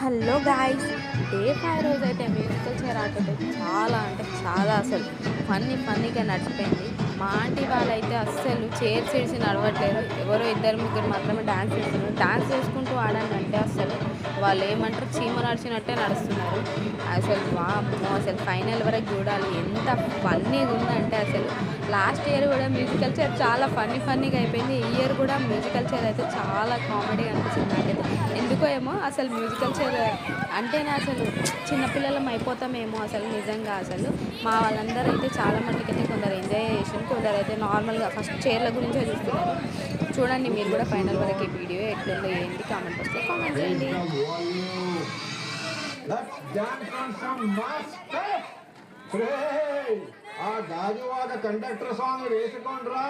Hello guys day five రోజు అయితే musical chair ఆట అయితే చాలా అంటే చాలా అసలు ఫన్నీ ఫన్నీగా నడిచిపోయింది. మా ఆంటీ అయితే అస్సలు చైర్ చేసి నడవట్లేదు. ఎవరో ఇద్దరు ముగ్గురు మాత్రమే డాన్స్ చేస్తున్నారు డాన్స్ చేసుకుంటూ ఆడండి అంటే అసలు వాళ్ళు ఏమంటారు? చీమ నడిచినట్టే నడుస్తున్నారు. అసలు వామ్మో అసలు ఫైనల్ వరకు చూడాలి. ఎంత ఫన్నీగా ఉందంటే అసలు. లాస్ట్ ఇయర్ కూడా మ్యూజికల్ చైర్ చాలా ఫన్నీ ఫన్నీగా అయిపోయింది. ఈ ఇయర్ కూడా మ్యూజికల్ చైర్ అయితే చాలా కామెడీ అనిపించింది నాకైతే. ఎందుకో ఏమో అసలు మ్యూజికల్ చైర్ అంటేనే అసలు చిన్నపిల్లలం అయిపోతామేమో అసలు నిజంగా అసలు. మా వాళ్ళందరూ అయితే చాలా మందికి అయితే కొందరు ఎంజాయ్ చేసారు కొందరు అయితే నార్మల్ నార్మల్గా ఫస్ట్ చీరల గురించే చూస్తున్నాను. చూడండి మీరు కూడా ఫైనల్ వరకు ఈ వీడియో ఎట్లుందో ఏంటి కామెంట్ వస్తే కామెంట్ చేయండి. ఆ గాజువాక కండక్టర్ సాంగ్ వేసుకోండ్రా.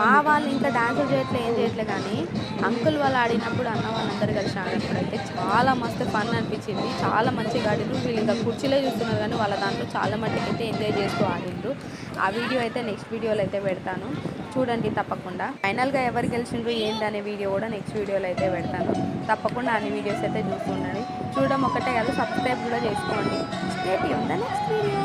మా వాళ్ళు ఇంకా డాన్సులు చేయట్లే ఏం చేయట్లే కానీ అంకుల్ వాళ్ళు ఆడినప్పుడు అన్న వాళ్ళందరూ కలిసి ఆడినప్పుడు అయితే చాలా మస్తు ఫన్ అనిపించింది. చాలా మంచిగా ఆడిండ్రు. వీళ్ళు ఇంకా కుర్చీలో చూస్తున్నారు కానీ వాళ్ళ దాంట్లో చాలా మట్టుకు అయితే ఎంజాయ్ చేస్తూ ఆడిండ్రు. ఆ వీడియో అయితే నెక్స్ట్ వీడియోలో అయితే పెడతాను. చూడండి తప్పకుండా. ఫైనల్గా ఎవరు గెలిచిండ్రు ఏంటి అనే వీడియో కూడా నెక్స్ట్ వీడియోలో అయితే పెడతాను. తప్పకుండా అన్ని వీడియోస్ అయితే చూస్తుండండి చూడడం ఒకటే కాదు సబ్స్క్రైబ్ కూడా చేసుకోండి. State next video